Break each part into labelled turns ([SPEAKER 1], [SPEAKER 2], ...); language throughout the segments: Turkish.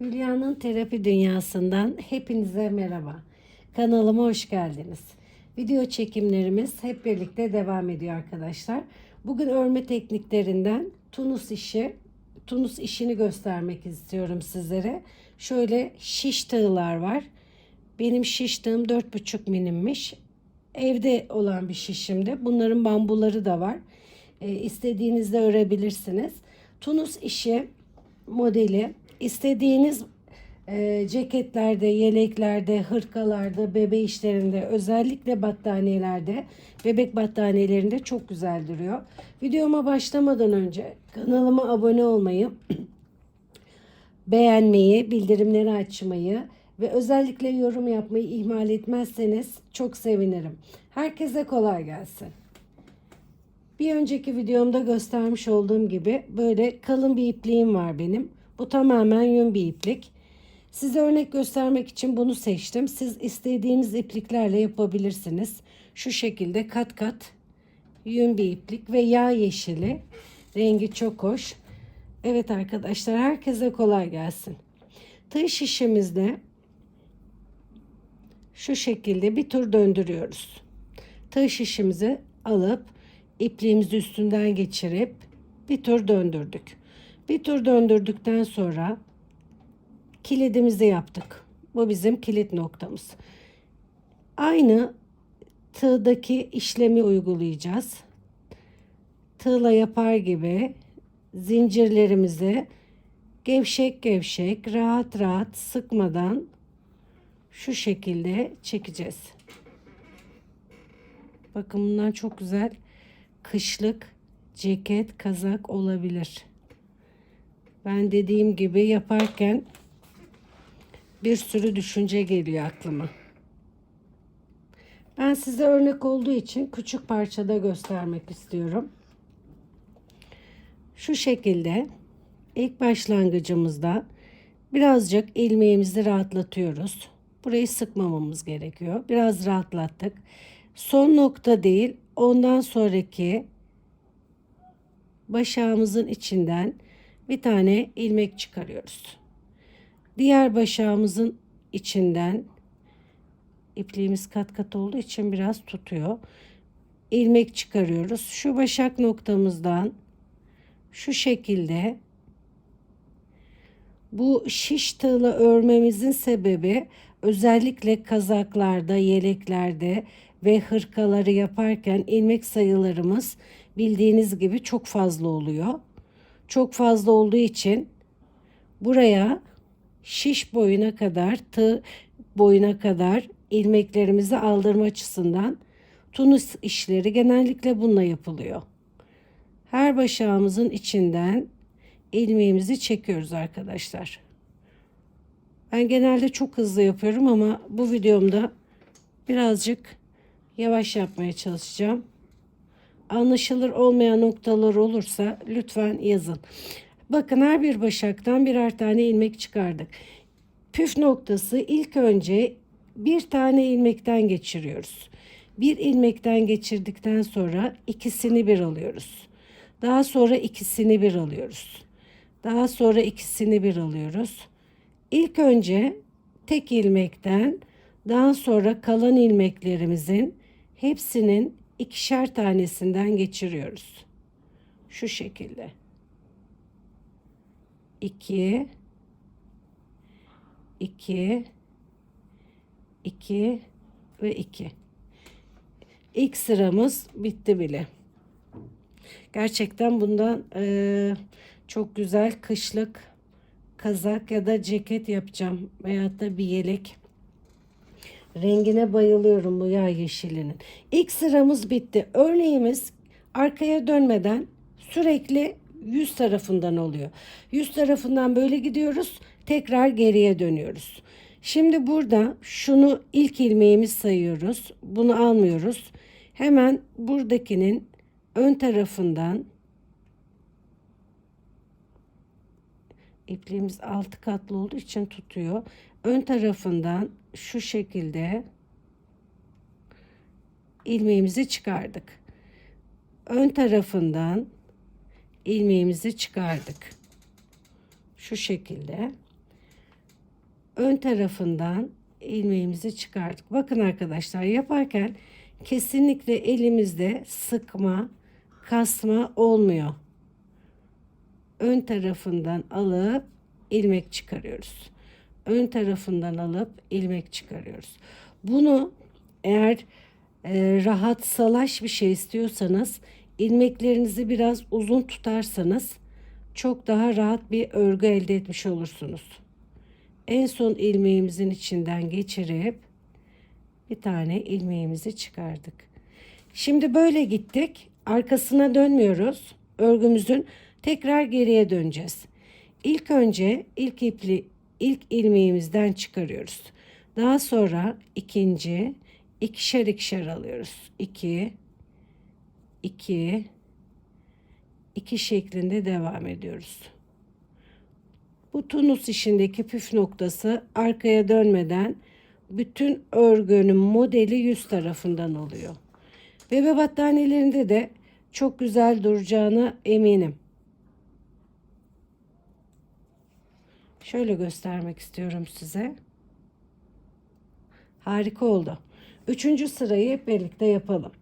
[SPEAKER 1] Hülya'nın terapi dünyasından hepinize merhaba. Kanalıma hoş geldiniz. Video çekimlerimiz hep birlikte devam ediyor arkadaşlar. Bugün örme tekniklerinden Tunus işi, Tunus işini göstermek istiyorum sizlere. Şöyle şiş tığlar var. Benim şiş tığım 4,5 milimmiş. Evde olan bir şişimde. Bunların bambuları da var. E, istediğinizde örebilirsiniz. Tunus işi modeli istediğiniz e, ceketlerde, yeleklerde, hırkalarda, bebe işlerinde, özellikle battaniyelerde, bebek battaniyelerinde çok güzel duruyor. Videoma başlamadan önce kanalıma abone olmayı, beğenmeyi, bildirimleri açmayı ve özellikle yorum yapmayı ihmal etmezseniz çok sevinirim. Herkese kolay gelsin. Bir önceki videomda göstermiş olduğum gibi böyle kalın bir ipliğim var benim. Bu tamamen yün bir iplik. Size örnek göstermek için bunu seçtim. Siz istediğiniz ipliklerle yapabilirsiniz. Şu şekilde kat kat yün bir iplik ve yağ yeşili. Rengi çok hoş. Evet arkadaşlar herkese kolay gelsin. Tığ şişimizde şu şekilde bir tur döndürüyoruz. Tığ şişimizi alıp ipliğimizi üstünden geçirip bir tur döndürdük. Bir tur döndürdükten sonra kilidimizi yaptık. Bu bizim kilit noktamız. Aynı tığdaki işlemi uygulayacağız. Tığla yapar gibi zincirlerimizi gevşek gevşek, rahat rahat sıkmadan şu şekilde çekeceğiz. Bakın bundan çok güzel kışlık ceket, kazak olabilir. Ben dediğim gibi yaparken bir sürü düşünce geliyor aklıma. Ben size örnek olduğu için küçük parçada göstermek istiyorum. Şu şekilde ilk başlangıcımızda birazcık ilmeğimizi rahatlatıyoruz. Burayı sıkmamamız gerekiyor. Biraz rahatlattık. Son nokta değil, ondan sonraki başağımızın içinden bir tane ilmek çıkarıyoruz. Diğer başağımızın içinden ipliğimiz kat kat olduğu için biraz tutuyor. ilmek çıkarıyoruz. Şu başak noktamızdan şu şekilde bu şiş tığla örmemizin sebebi özellikle kazaklarda, yeleklerde ve hırkaları yaparken ilmek sayılarımız bildiğiniz gibi çok fazla oluyor. Çok fazla olduğu için buraya şiş boyuna kadar, tığ boyuna kadar ilmeklerimizi aldırma açısından tunus işleri genellikle bununla yapılıyor. Her başağımızın içinden ilmeğimizi çekiyoruz arkadaşlar. Ben genelde çok hızlı yapıyorum ama bu videomda birazcık yavaş yapmaya çalışacağım. Anlaşılır olmayan noktalar olursa lütfen yazın. Bakın her bir başaktan birer tane ilmek çıkardık. Püf noktası ilk önce bir tane ilmekten geçiriyoruz. Bir ilmekten geçirdikten sonra ikisini bir alıyoruz. Daha sonra ikisini bir alıyoruz. Daha sonra ikisini bir alıyoruz. İlk önce tek ilmekten daha sonra kalan ilmeklerimizin hepsinin ikişer tanesinden geçiriyoruz. Şu şekilde. 2 2 2 ve 2. İlk sıramız bitti bile. Gerçekten bundan e, çok güzel kışlık kazak ya da ceket yapacağım veyahut da bir yelek. Rengine bayılıyorum bu yağ yeşilinin. İlk sıramız bitti. Örneğimiz arkaya dönmeden sürekli yüz tarafından oluyor. Yüz tarafından böyle gidiyoruz. Tekrar geriye dönüyoruz. Şimdi burada şunu ilk ilmeğimiz sayıyoruz. Bunu almıyoruz. Hemen buradakinin ön tarafından ipliğimiz altı katlı olduğu için tutuyor. Ön tarafından şu şekilde ilmeğimizi çıkardık. Ön tarafından ilmeğimizi çıkardık. Şu şekilde. ön tarafından ilmeğimizi çıkardık. Bakın arkadaşlar yaparken kesinlikle elimizde sıkma, kasma olmuyor. Ön tarafından alıp ilmek çıkarıyoruz. Ön tarafından alıp ilmek çıkarıyoruz. Bunu eğer e, rahat salaş bir şey istiyorsanız ilmeklerinizi biraz uzun tutarsanız çok daha rahat bir örgü elde etmiş olursunuz. En son ilmeğimizin içinden geçirip bir tane ilmeğimizi çıkardık. Şimdi böyle gittik. Arkasına dönmüyoruz. Örgümüzün tekrar geriye döneceğiz. İlk önce ilk ipli ilk ilmeğimizden çıkarıyoruz. Daha sonra ikinci ikişer ikişer alıyoruz. 2 2 2 şeklinde devam ediyoruz. Bu tunus işindeki püf noktası arkaya dönmeden bütün örgünün modeli yüz tarafından oluyor. Bebe battaniyelerinde de çok güzel duracağına eminim. Şöyle göstermek istiyorum size. Harika oldu. Üçüncü sırayı hep birlikte yapalım.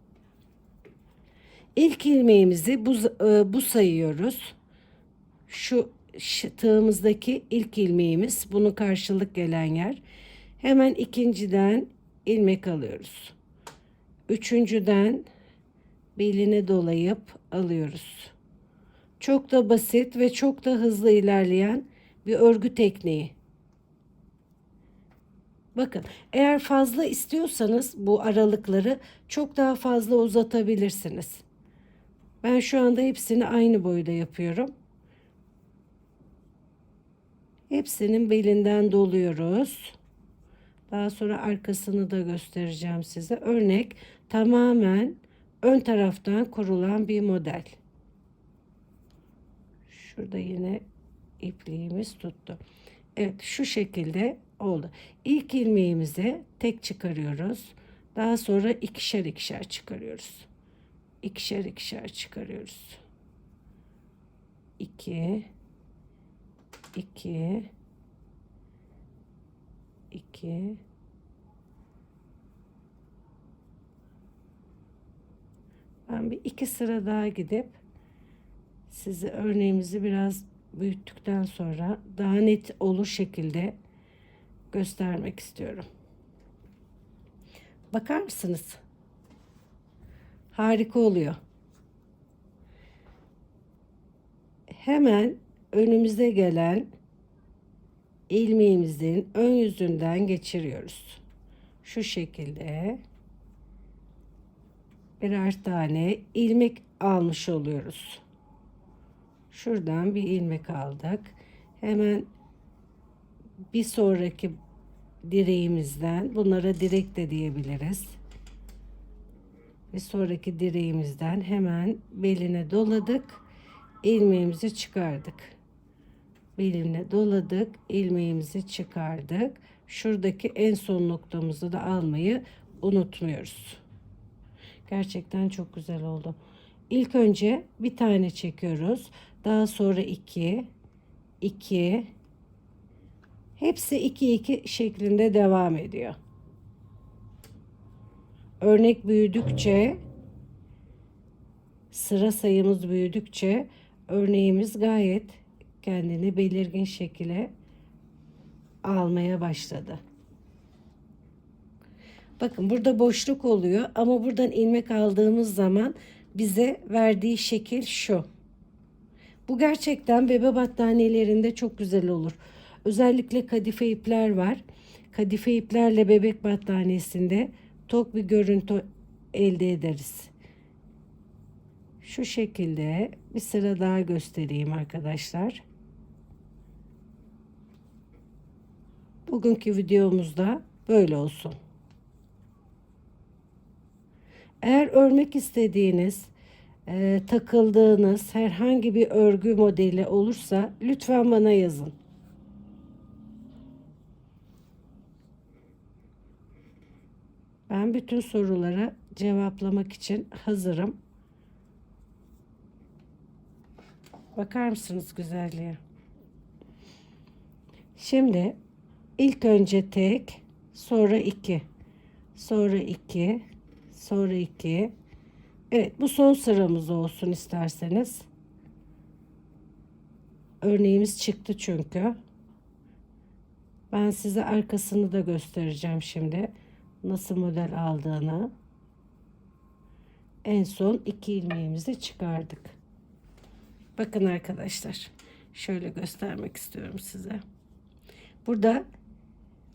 [SPEAKER 1] İlk ilmeğimizi bu, e, bu sayıyoruz. Şu tığımızdaki ilk ilmeğimiz bunun karşılık gelen yer. Hemen ikinciden ilmek alıyoruz. Üçüncüden beline dolayıp alıyoruz. Çok da basit ve çok da hızlı ilerleyen bir örgü tekniği. Bakın eğer fazla istiyorsanız bu aralıkları çok daha fazla uzatabilirsiniz. Ben şu anda hepsini aynı boyda yapıyorum. Hepsinin belinden doluyoruz. Daha sonra arkasını da göstereceğim size. Örnek tamamen ön taraftan kurulan bir model. Şurada yine ipliğimiz tuttu. Evet şu şekilde oldu. İlk ilmeğimizi tek çıkarıyoruz. Daha sonra ikişer ikişer çıkarıyoruz. İkişer ikişer çıkarıyoruz. 2 2 2 Ben bir iki sıra daha gidip size örneğimizi biraz büyüttükten sonra daha net olur şekilde göstermek istiyorum. Bakar mısınız? Harika oluyor. Hemen önümüze gelen ilmeğimizin ön yüzünden geçiriyoruz. Şu şekilde birer tane ilmek almış oluyoruz. Şuradan bir ilmek aldık. Hemen bir sonraki direğimizden bunlara direk de diyebiliriz. Bir sonraki direğimizden hemen beline doladık. ilmeğimizi çıkardık. Beline doladık. ilmeğimizi çıkardık. Şuradaki en son noktamızı da almayı unutmuyoruz. Gerçekten çok güzel oldu. İlk önce bir tane çekiyoruz. Daha sonra iki, iki, hepsi iki iki şeklinde devam ediyor. Örnek büyüdükçe sıra sayımız büyüdükçe örneğimiz gayet kendini belirgin şekilde almaya başladı. Bakın burada boşluk oluyor ama buradan ilmek aldığımız zaman bize verdiği şekil şu. Bu gerçekten bebe battaniyelerinde çok güzel olur. Özellikle kadife ipler var. Kadife iplerle bebek battaniyesinde tok bir görüntü elde ederiz. Şu şekilde bir sıra daha göstereyim arkadaşlar. Bugünkü videomuzda böyle olsun. Eğer örmek istediğiniz, e, takıldığınız herhangi bir örgü modeli olursa lütfen bana yazın. Ben bütün sorulara cevaplamak için hazırım. Bakar mısınız güzelliğe? Şimdi İlk önce tek, sonra iki, sonra iki, sonra iki. Evet bu son sıramız olsun isterseniz. Örneğimiz çıktı çünkü. Ben size arkasını da göstereceğim şimdi. Nasıl model aldığını. En son iki ilmeğimizi çıkardık. Bakın arkadaşlar. Şöyle göstermek istiyorum size. Burada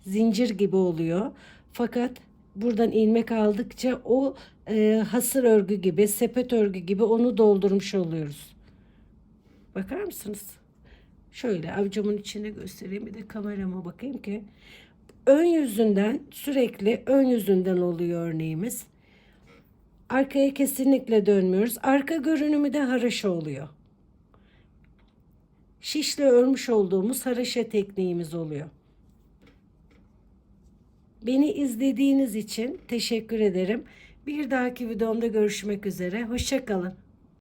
[SPEAKER 1] zincir gibi oluyor. Fakat buradan ilmek aldıkça o e, hasır örgü gibi, sepet örgü gibi onu doldurmuş oluyoruz. Bakar mısınız? Şöyle avucumun içine göstereyim bir de kamerama bakayım ki ön yüzünden sürekli ön yüzünden oluyor örneğimiz. Arkaya kesinlikle dönmüyoruz. Arka görünümü de haraşa oluyor. Şişle örmüş olduğumuz haraşa tekniğimiz oluyor. Beni izlediğiniz için teşekkür ederim. Bir dahaki videomda görüşmek üzere. Hoşçakalın.